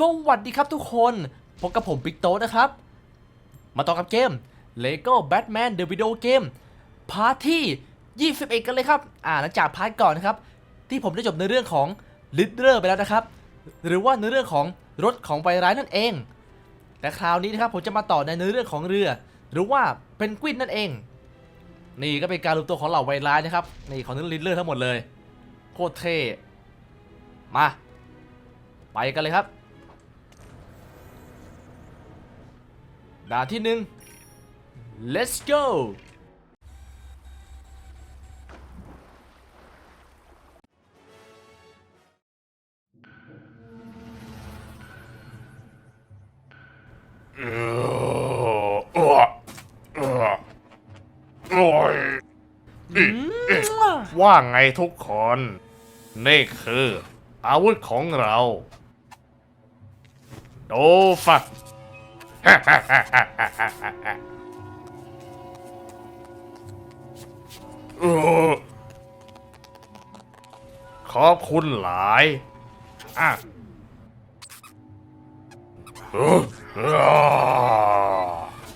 สวัสดีครับทุกคนพบกับผมปิกโตนะครับ มาต่อกับเกม Lego Batman The Video Game พาร์ทที่ 21 กันเลยครับ อ่าหลังจากพาร์ทก่อนนะครับ ที่ผมได้จบในเรื่องของ l i d d e r ไปแล้วนะครับ หรือว่าในเรื่องของรถของไวร้ายนั่นเอง แต่คราวนี้นะครับผมจะมาต่อในเรื่องของเรือ หรือว่าเป็นกวินนั่นเอง นี่ก็เป็นการรวมตัวของเหล่าไวร้ายนะครับนี่ของลิดเดอร์ทั้งหมดเลยโคตรเท่มา ไปกันเลยครับ ด่านที่หนึ่ง let's go ว่าไงทุกคน นี่คืออาวุธของเรา โดฟัก ขอบคุณหลายอะ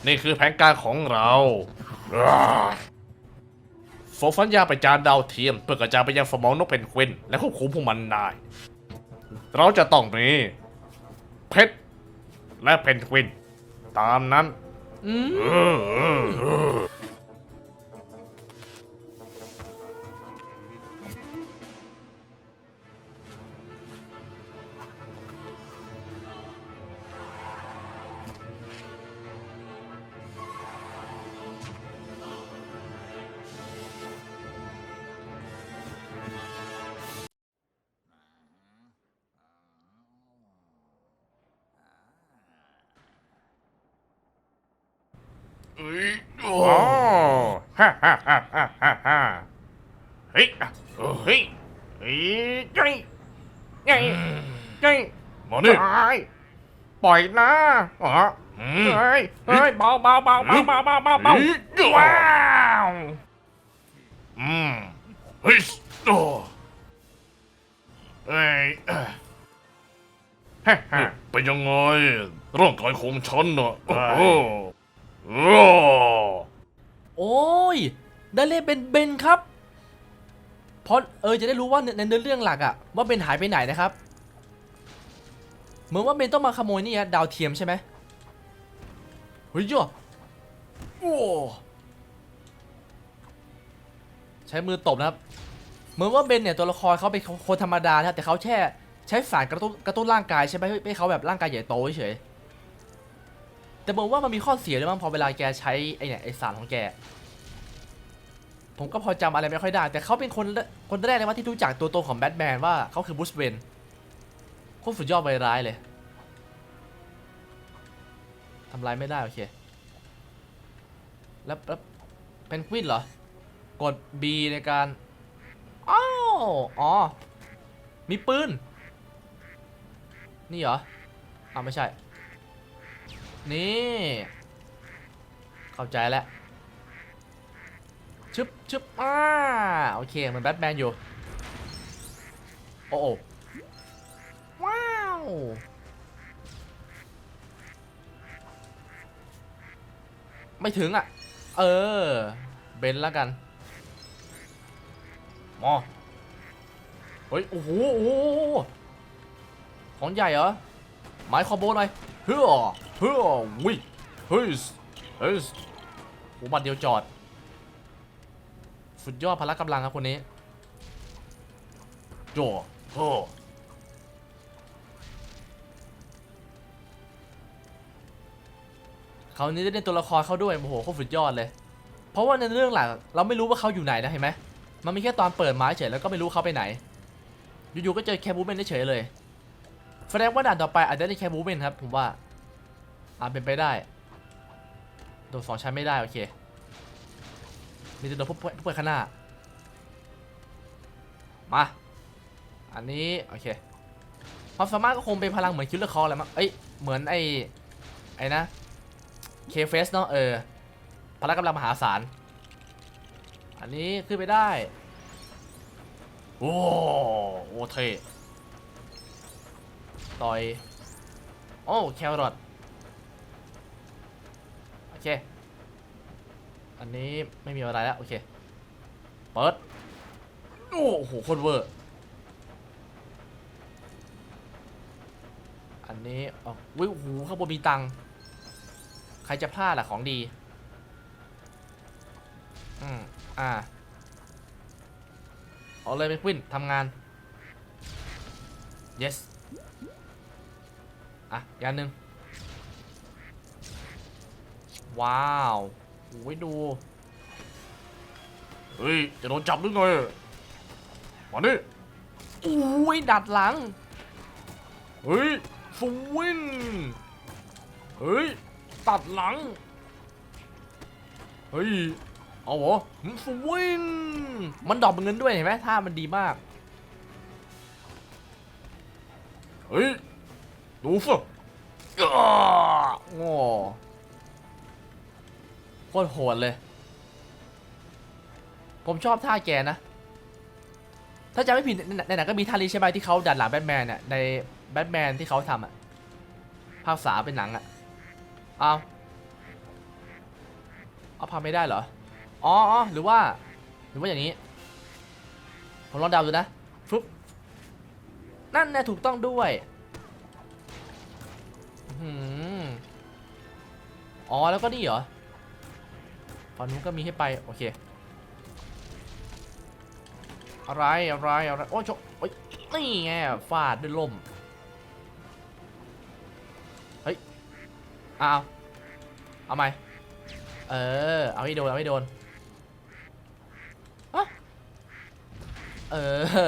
นี่คือแผนการของเราเออโฟฟันยาไปจานดาวเทียม เพื่อกระจายไปยังสมองนกเพนกวินและควบคุมพวกมันได้ เราจะต้องมีเพชรและเพนกวิน ตามนั้น อืม โอ้ฮ่าฮ่าฮ่าฮ่าฮ่าฮ่าเฮ้ยเฮ้ยเฮ้ยเฮ้ยเฮ้ยเฮ้ยปล่อยนะอ๋อเฮ้ยเฮ้ยเบาเบาเบาเบาเบาเบาเบาเบาว้าวอืมเฮ้ยโอ้เฮ้ยเอ้อฮ่าฮ่าเป็นยังไงร่างกายของฉันเนอะ โอ้ยได้เล่นเป็นเบนครับ เพราะเออจะได้รู้ว่าในเนื้อเรื่องหลักอะว่าเบนหายไปไหนนะครับ เหมือนว่าเบนต้องมาขโมยนี่ฮะดาวเทียมใช่ไหมเฮ้ยย่อโอ้ใช้มือตบนะครับ เหมือนว่าเบนเนี่ยตัวละครเขาเป็นคนธรรมดานะแต่เขาแค่ใช้สารกระตุ้นกระตุ้นร่างกายใช่ไหมให้เขาแบบร่างกายใหญ่โตเฉย แต่บอกว่ามันมีข้อเสียด้วยมั้งพอเวลาแกใช้ไอ้เนี่ยไอสารของแก ผมก็พอจำอะไรไม่ค่อยได้ แต่เขาเป็นคนคนแรกเลยว่าที่รู้จักตัวตนของแบทแมนว่าเขาคือบูสเวนโคตรสุดยอดใบร้ายเลยทำลายไม่ได้โอเค แล้วแล้วเพนกวินเหรอ กด B ในการอ้าวอ๋อ มีปืน นี่เหรออ้าวไม่ใช่ นี่ เข้าใจแล้วชึบชึบอ่าโอเคเหมือนแบทแมนอยู่ โอ้โอว้าว ไม่ถึงอะ เออ เบนแล้วกันมอเฮ้ย โอ้โหโอ้โหของใหญ่เหรอ ไม้คอมโบหน่อย เฮ้อเฮ้อวิเฮ้ยเฮ้ยโอ้บัดเดียวจอด สุดยอดพละกำลังครับคนนี้โจโหครานี้ได้เล่นตัวละครเขาด้วยโอ้โหโคตรสุดยอดเลย เพราะว่าในเรื่องหลักเราไม่รู้ว่าเขาอยู่ไหนนะเห็นไหมมันมีแค่ตอนเปิดไม้เฉยแล้วก็ไม่รู้เขาไปไหน อยู่ๆก็เจอแคบูเมนได้เฉยเลย แสดงว่าด่านต่อไปอาจจะได้แค่บูเมนครับ ผมว่าอาจเป็นไปได้โดนสองชั้นไม่ได้โอเค มีแต่โดนผู้ป่วยผู้ป่วยข้างหน้า มา อันนี้โอเคความสามารถก็คงเป็นพลังเหมือนคิลเลอร์คอร์แหละมั้งเอ้ย เหมือนไอ้ไอ้นะเคเฟสเนาะเออ พละกำลังมหาศาล อันนี้ขึ้นไปได้ โอ้โหเท ต่อย โอ้แครอทโอเค อันนี้ไม่มีอะไรแล้ว โอเค เปิด โอ้โหโคตรเวอร์ อันนี้อ๋อวิวหูข้างบนมีตังใครจะพลาดล่ะของดี อืม อ่า เอาเลยเป็นควินทำงาน yes อะอีกอันหนึ่งว้าวโอ้ยดู เฮ้ย จะโดนจับหรือไงมาดิอุ้ย ดัดหลัง เฮ้ยสวินเฮ้ย ตัดหลัง เฮ้ย เอาเหรอหืมสวินมันดรอปเงินด้วยเห็นไหมท่ามันดีมาก เฮ้ย ดูสิอ้าโง่โคตรโหดเลย ผมชอบท่าแกนะ ถ้าจะไม่ผิดในในหนังก็มีท่านี้ใช่ไหมที่เขาดัดหลังแบทแมนเนี่ยในแบทแมนที่เขาทำอะภาคสามเป็นหนังอะเอาเอาพาไม่ได้เหรออ๋ออ๋อหรือว่า หรือว่าอย่างนี้ ผมลองเดาดูนะฟึบนั่นแน่ถูกต้องด้วย อ๋อแล้วก็นี่เหรอฝั่งนู้นก็มีให้ไป โอเค อะไรอะไรอะไรโอ้ยโชโอ้ยนี่ไงฟาดด้วยลมเฮ้ยเอาเอาไหมเออ เอาให้โดน เอาให้โดนอะเอ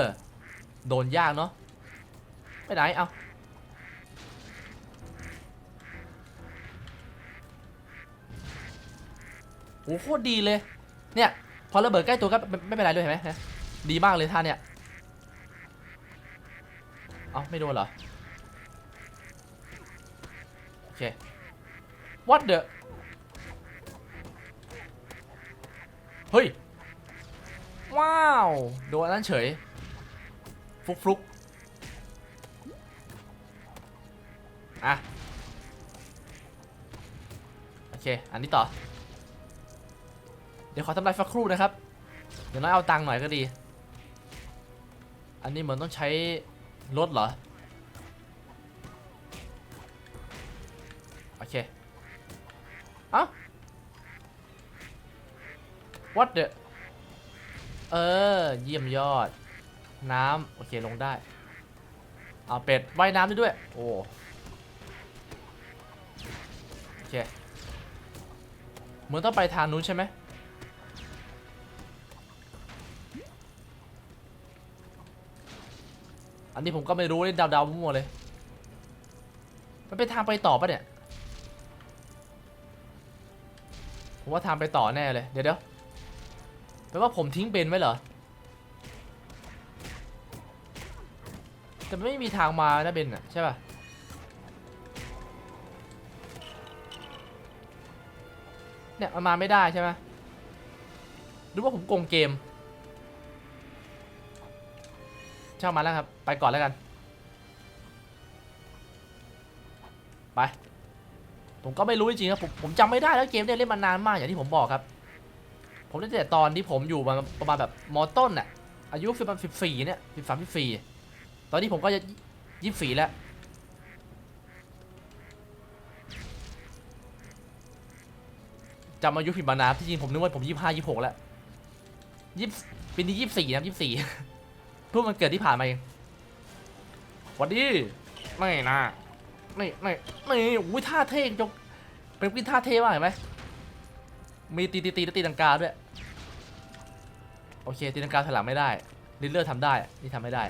อ โดนยากเนาะไปไหน เอา โอ้โหโคตรดีเลย เนี่ยพอระเบิดใกล้ตัวก็ไม่เป็นไรด้วยเห็นไหมดีมากเลยท่านเนี่ยเอาไม่โดนเหรอ โอเค what the เฮ้ย ว้าว โดนนั้นเฉย ฟุกฟุกอะ โอเค อันนี้ต่อ ดี๋ยวขอทำลายฟักครู่นะครับเดี๋ยวน้อยเอาตังค์หน่อยก็ดี อันนี้เหมือนต้องใช้รถเหรอ โอเคเอ้า what the เออ เยี่ยมยอด น้ำ โอเค ลงได้ เอาเป็ดว่ายน้ำได้ด้วย โอ้โอเค เหมือนต้องไปทางนู้นใช่ไหม อันนี้ผมก็ไม่รู้เลยเดาๆมั่วเลย มันเป็นทางไปต่อปะเนี่ย ผมว่าทางไปต่อแน่เลย เดี๋ยวเดี๋ยวแปลว่าผมทิ้งเบนไว้เหรอ แต่ไม่มีทางมานะเบนอะใช่ป่ะเนี่ยมันมาไม่ได้ใช่ไหมหรือว่าผมโกงเกม ช่างมาแล้วครับ ไปก่อนแล้วกัน ไป ผมก็ไม่รู้จริงๆครับ ผมผมจำไม่ได้แล้วเกมเนี่ยเล่นมานานมากอย่างที่ผมบอกครับ ผมเล่นแต่ตอนที่ผมอยู่มาประมาณแบบมอต้นน่ะ อายุประมาณสิบสี่เนี่ยสิบสามสิบสี่ตอนนี้ผมก็จะยี่สิบสี่แล้วจำอายุผิดมานานที่จริงผมนึกว่าผมยี่ห้ายี่หกแล้วยี่ปีนี้ยี่สี่นะยี่สี่เพิ่ งมันเกิดที่ผ่านมาเองวัดดีไม่นะนี่นี่นี่อุ้ยท่าเท่จงเป็นวินท่าเท่มากเห็นไหมมีตีตีตีและตีลังกาด้วยโอเคตีลังกาถลังไม่ได้ลิลเลอร์ทำได้นี่ทำไม่ได้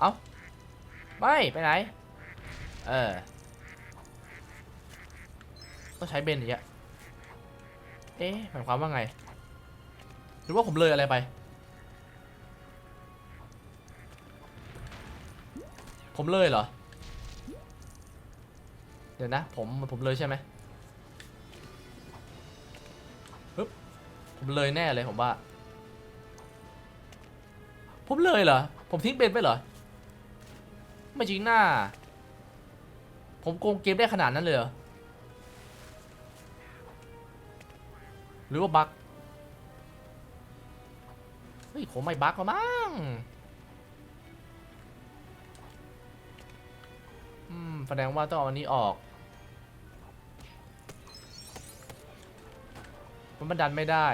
เอ้าไม่ไปไหนเออต้องใช้เบนอีกอะเอ๊ะหมายความว่าไง รือว่าผมเลยอะไรไป ผมเลยเหรอ เดี๋ยวนะ ผมผมเลยใช่ไหมปึ๊บผมเลยแน่เลยผมว่า ผมเลยเหรอ ผมทิ้งเบนไปเหรอ ไม่จริงหน้า ผมโกงเกมได้ขนาดนั้นเลยเหรอ หรือว่าบั๊ก เฮ้ยผมไม่บั๊กหรอมั้งอืมแสดงว่าต้องเอาอันนี้ออกมันมันดันไม่ได้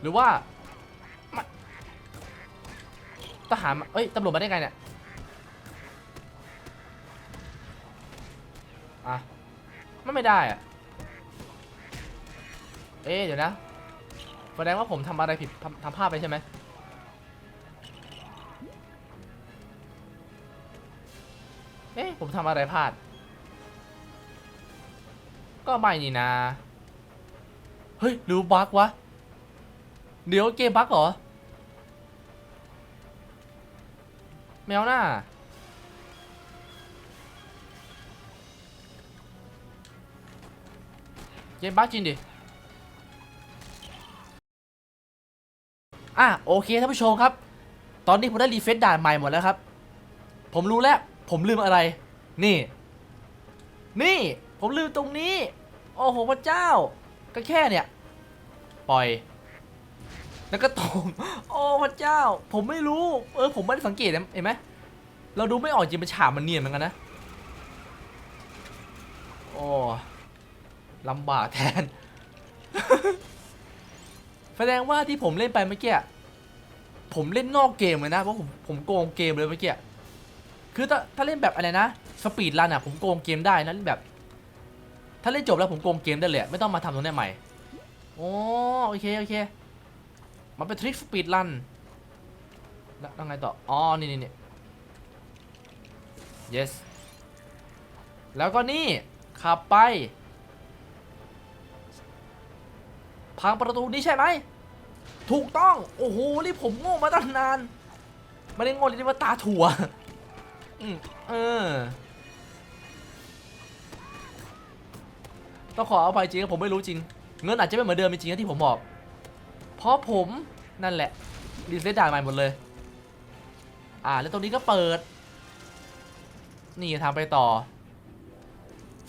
หรือว่าทหารเอ้ยตำรวจมาได้ไงเนี่ยอะมันไม่ได้อะเอ๊ะเดี๋ยวนะ แสดงว่าผมทำอะไรผิดทำทำพลาดไปใช่ไหมเอ๊ะผมทำอะไรพลาด ก็ไม่นี่นะ เฮ้ยหรือบั๊กวะ เดี๋ยวเกมบั๊กเหรอ แมวหน้าเกมบั๊กจริงดิ อะโอเคท่านผู้ชมครับ ตอนนี้ผมได้รีเฟซด่านใหม่หมดแล้วครับ ผมรู้แล้ว ผมลืมอะไร นี่ นี่ ผมลืมตรงนี้ โอ้โหพระเจ้า ก็แค่เนี่ย ปล่อย แล้วก็ตมโอ้พระเจ้า ผมไม่รู้ เออ ผมไม่ได้สังเกตนเห็นไหมเราดูไม่ออกจริงเป็นฉากมันเนียนเหมือนกันนะ โอ้ลำบากแทน แสดงว่าที่ผมเล่นไปเมื่อกี้ผมเล่นนอกเกมเลยนะเพราะผมผมโกงเกมเลยเมื่อกี้คือถ้าถ้าเล่นแบบอะไรนะสปีดรันอะผมโกงเกมได้นะเล่นแบบ ถ้าเล่นจบแล้วผมโกงเกมได้เลยไม่ต้องมาทำตรงนี้ใหม่โอ้โอเคโอเคมันเป็นทริคสปีดรันแล้วแล้วไงต่ออ๋อนี่นี่นี่ yes แล้วก็นี่ขับไป พังประตูนี้ใช่ไหม ถูกต้อง โอ้โหนี่ผมโง่มาตั้งนาน ไม่ได้โง่เลยนี่ว่าตาถั่วอืมเออ ต้องขออภัยจริงผมไม่รู้จริง เงินอาจจะไม่เหมือนเดิมจริงนะที่ผมบอก เพราะผมนั่นแหละรีเซ็ตด่านใหม่หมดเลย อ่า แล้วตรงนี้ก็เปิด นี่ทำไปต่อ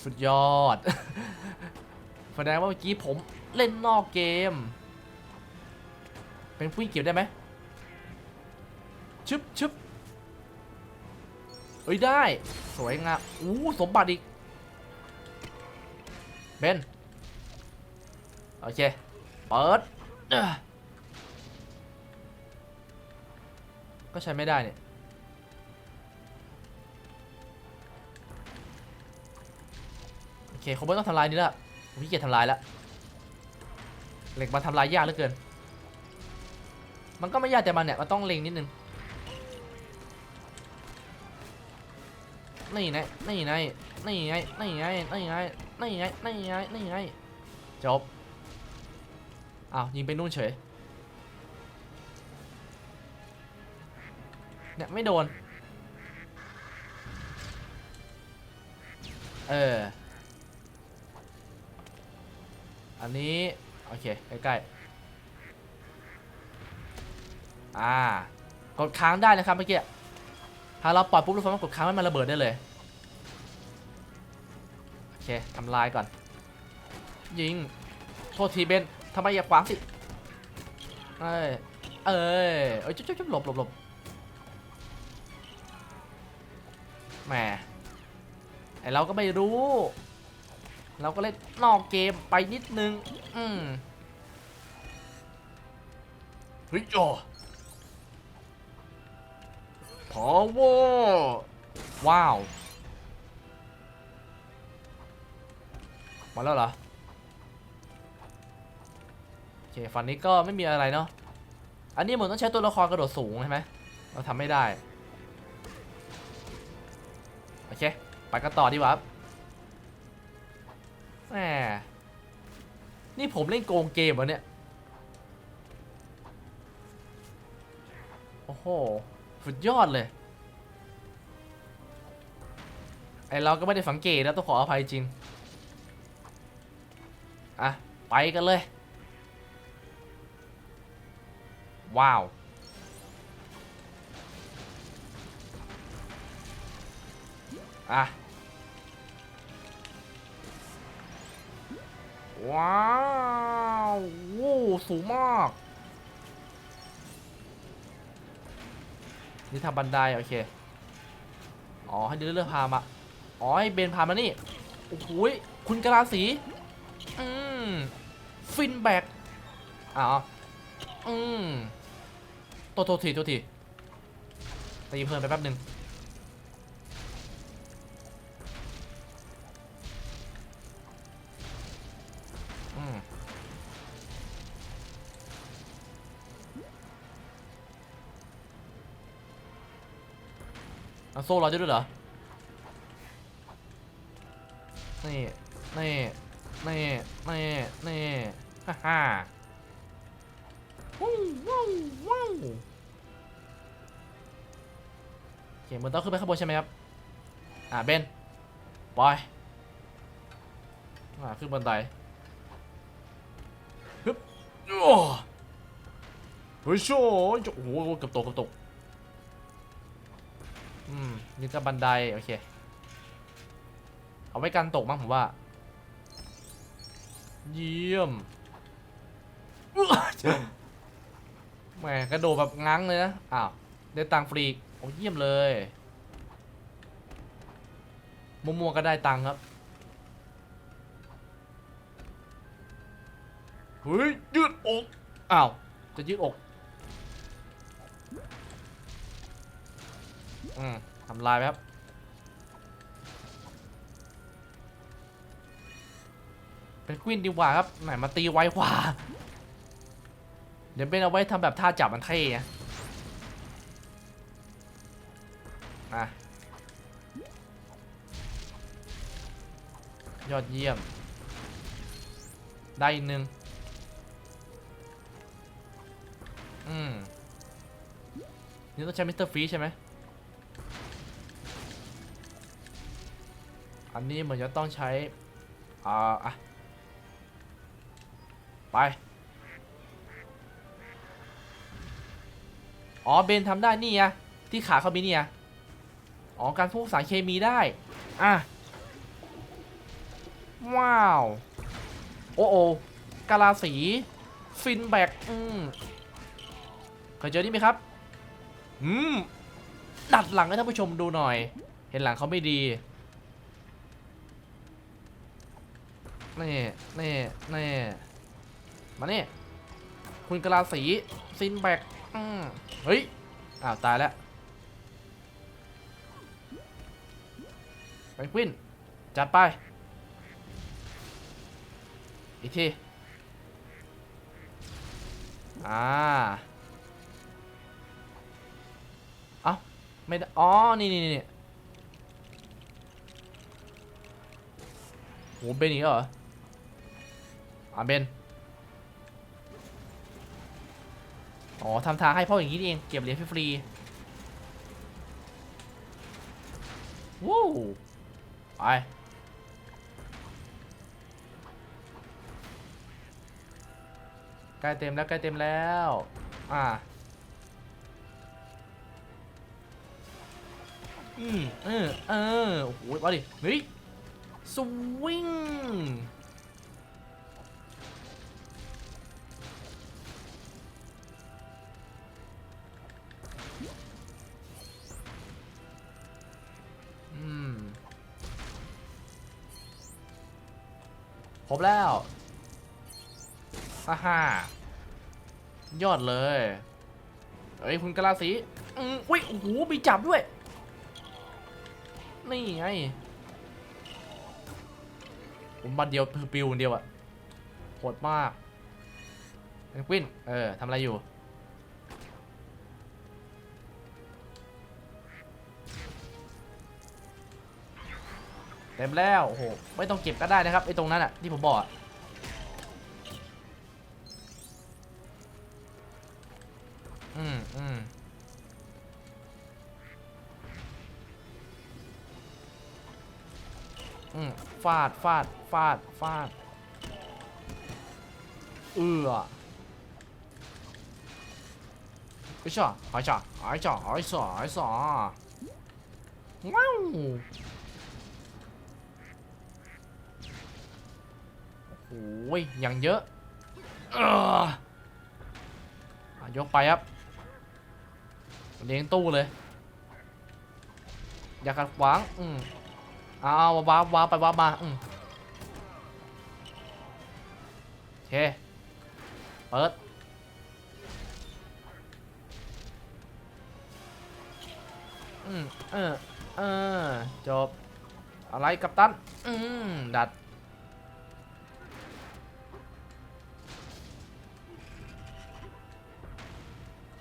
สุดยอดแสดงว่าเมื่อกี้ผม เล่นนอกเกม เป็นผู้หญิงเก็บได้ไหมชึบชึบเอ้ยได้ สวยงามอู้สมบัติอีกเบนโอเค เปิด ก็ใช้ไม่ได้เนี่ย โอเคคงไม่ต้องทำลายนี่ละผมขี้เกียจทำลายแล้ว เหล็กมาทำลายยากเหลือเกิน มันก็ไม่ยากแต่มันเนี่ยมันต้องเล็งนิดนึง นี่ไง นี่ไง นี่ไง นี่ไง นี่ไง นี่ไง นี่ไง นี่ไง จบ อ้าวยิงไปนู่นเฉย เนี่ยไม่โดน เออ อันนี้ โอเค ใกล้ๆ อ่า กดค้างได้นะครับเมื่อกี้ ถ้าเราปล่อยปุ๊บเราสามารถกดค้างให้มันระเบิดได้เลย โอเคทำลายก่อน ยิง โทษทีเบนทำไมอย่าขวางสิ เอ้ย เอ้ยเอ้ยจุ๊บจุ๊บจุ๊บหลบหลบหลบแหมไอเราก็ไม่รู้ เราก็เล่นนอกเกมไปนิดนึง อืมเฮ้ยโอ power ว้าว มาแล้วเหรอ โอเคฝั่งนี้ก็ไม่มีอะไรเนาะ อันนี้เหมือนต้องใช้ตัวละครกระโดดสูงใช่ไหม เราทำไม่ได้ โอเค ไปกันต่อดีกว่าครับ แหมนี่ผมเล่นโกงเกมวะเนี่ย โอ้โห สุดยอดเลย ไอเราก็ไม่ได้สังเกตนะต้องขออภัยจริง อะ ไปกันเลย ว้าวอะ ว้าวโว้สูงมาก นี่ทำบันไดโอเค อ๋อ ให้เดินเรื่อยๆพามา อ๋อ ให้เบนพามานี่ โอ้โหยคุณกะลาสี อืม ฟินแบกอ้าวอืมโทษโทษทีโทษทีตีเพิ่มไปแป๊บหนึ่ง โซ่เราจะด้วยเหรอ นี่ นี่ นี่ นี่ นี่ ฮ่าฮ่าว้าวว้าวว้าวโอเคมันต้องขึ้นไปข้างบนใช่ไหมครับ อ่าเบนปล่อยอ่าขึ้นบนไดฮึบโอ้เฮ้ยโช่โอ้โหเกือบตกเกือบตก อืมนี่ก็บันได โอเค เอาไว้กันตกมั้งผมว่า เยี่ยมแหมกระโดดแบบง้างเลยนะ อ้าว ได้ตังฟรีโอ้เยี่ยมเลยมัวๆก็ได้ตังครับเฮ้ยยืดอก อ้าว จะยืดอก อืมทำลายไปครับ เป็นกวินดีกว่าครับไหนมาตีไวกว่า เดี๋ยวเป็นเอาไว้ทำแบบท่าจับมันเท่ไงอะยอดเยี่ยม ได้อีกหนึ่งอืมนี่ต้องใช้มิสเตอร์ฟรีใช่ไหม อันนี้เหมือนจะต้องใช้ อ่าอะไป อ๋อ เบนทำได้ นี่ไงที่ขาเขามีนี่ไงอ๋อ การพวกสารเคมีได้ อะ ว้าว โอ้โอกาลาสี ฟินแบกอืมเคยเจอนี่ไหมครับ อืม ดัดหลังให้ท่านผู้ชมดูหน่อย เห็นหลังเขาไม่ดี นี่นี่นี่มานี่คุณกะลาสีซินแบกเฮ้ย อ้าว ตายแล้วไปควิน จัดไป อีกที อ่า เอ้า ไม่ได้ อ๋อ นี่นี่นี่โหเบนอีกเหรอ อาเบนอ๋อทำทางให้พ่ออย่างนี้เองเก็บเหรียญฟรีวู้ไปใกล้เต็มแล้วใกล้เต็มแล้วอ่าอืมเออเออโอ้โหมาดิเฮ้ยสวิง บแล้วฮ่าฮายอดเลย เฮ้ย คุณกะลาสีอืมอุ้ย โอ้โหมีจับด้วย นี่ไง ผมบันเดียวคือปิวคนเดียวอะโหดมากเพนกวิน เออทำอะไรอยู่ เต็มแล้วโอ้โหไม่ต้องเก็บก็ได้นะครับไอ้ตรงนั้นอะที่ผมบอกอะอืมอืมอืมฟาดฟาดฟาดฟาดเอือไอ้ช่อไอ้ช่อไอ้ช่อไอ้ช่อไอ้ช่อว้าว โอ้ยอย่างเยอะเออยกไปครับ เลี้ยงตู้เลย อย่าขัดขวาง อืมเอาวาร์ปวาไปว้ามาอืมเค เปิด อืมเออ เออ จบ อะไรกับตัน อืม ดัด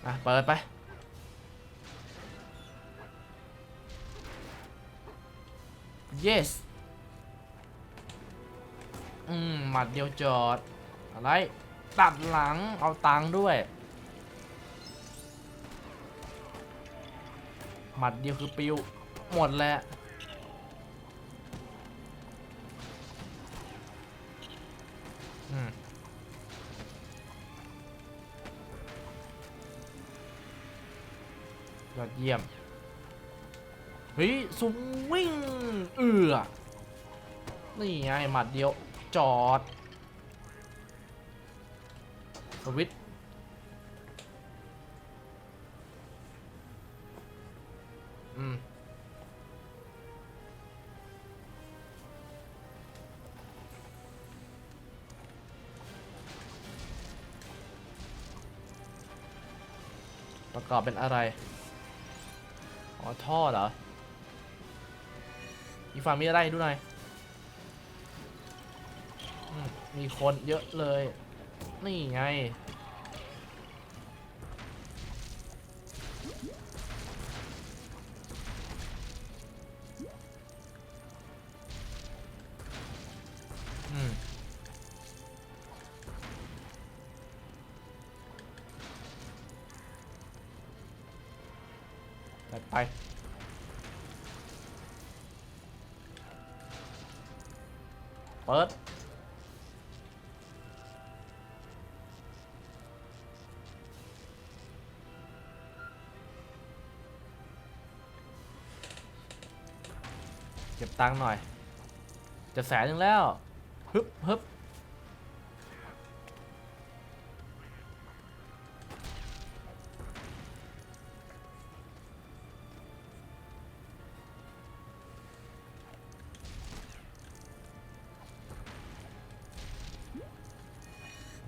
อะเปิดไป yes อืม หมัดเดียวจอด อะไร ตัดหลังเอาตังค์ด้วย หมัดเดียวคือปิว หมดแล้ว เยี่ยม เฮ้ยสวิงเอือนี่ไงหมัดเดียว จอด สวิตอืมประกอบเป็นอะไร อ๋อท่อเหรอ อีกฝั่งมีอะไรดูหน่อยอมมีคนเยอะเลย นี่ไง เก็บตังค์หน่อย จะแสนหนึ่งแล้วฮึบฮึบ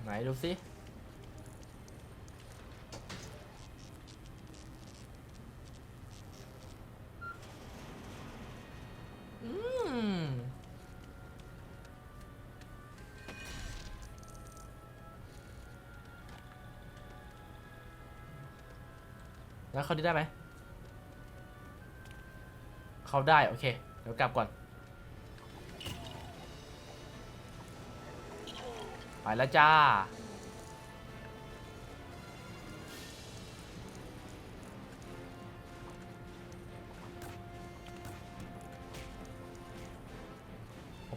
ไหนดูสิ แล้วเขาได้ไหมเขาได้ โอเค เดี๋ยวกลับก่อน ไปแล้วจ้า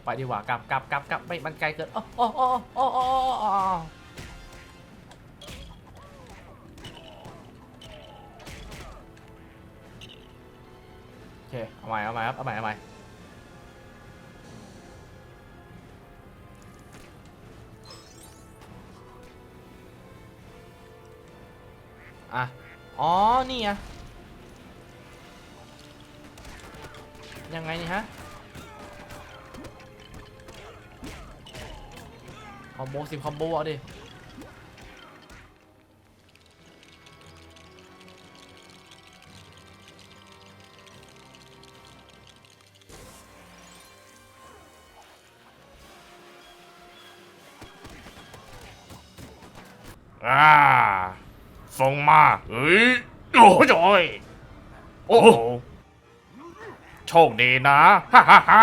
ไปดีกว่ากลับกลับกลับกลับไม่มันไกลเกินอ๋ออ๋ออ๋ออ๋อ เคเอาใหม่เอาใหม่ครับ เอาใหม่เอาใหม่อะ อ๋อ นี่ไงยังไงนี่ฮะคอมโบสิบคอมโบเอาดิ ส่งมาเฮ้ยโอ้ยโอ้ยโอ้โหโชคดีนะฮ่าฮ่าฮ่า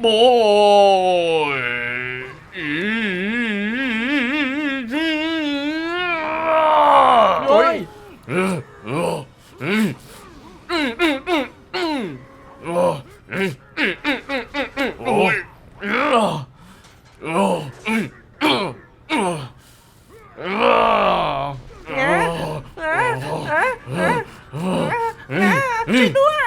โบยอีเฮ้ย เออ ช่วยด้วย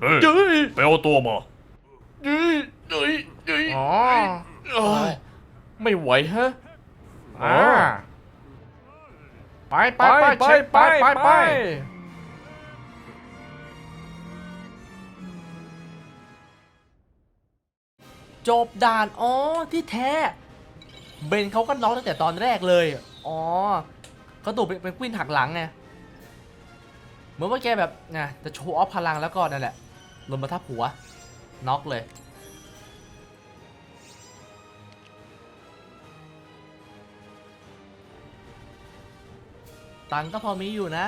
เฮ้ยไปเอาตัวมาเฮ้ยเฮ้ยเอ๋อเอ้ยไม่ไหวฮะอ่าไปไปไปไปไปไป จบด่านอ๋อที่แท้ เบนเขาก็น็อกตั้งแต่ตอนแรกเลย อ๋อเขาถูกเป็นกวินหักหลังไงเหมือนว่าแกแบบนะจะโชว์ออฟพลังแล้วก็นั่นแหละลงมาทับหัวน็อกเลยตังค์ก็พอมีอยู่นะ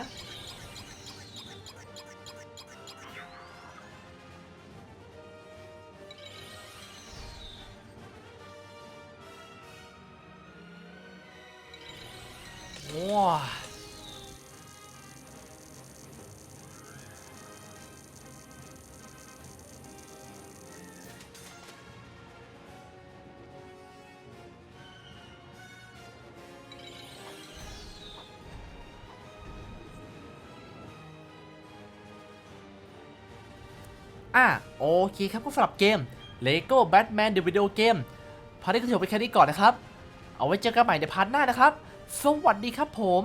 เคครับก็สำหรับเกม Lego Batman The Video Game พาร์ทนี้ก็ถือไปแค่นี้ก่อนนะครับ เอาไว้เจอกันใหม่ในพาร์ทหน้านะครับ สวัสดีครับผม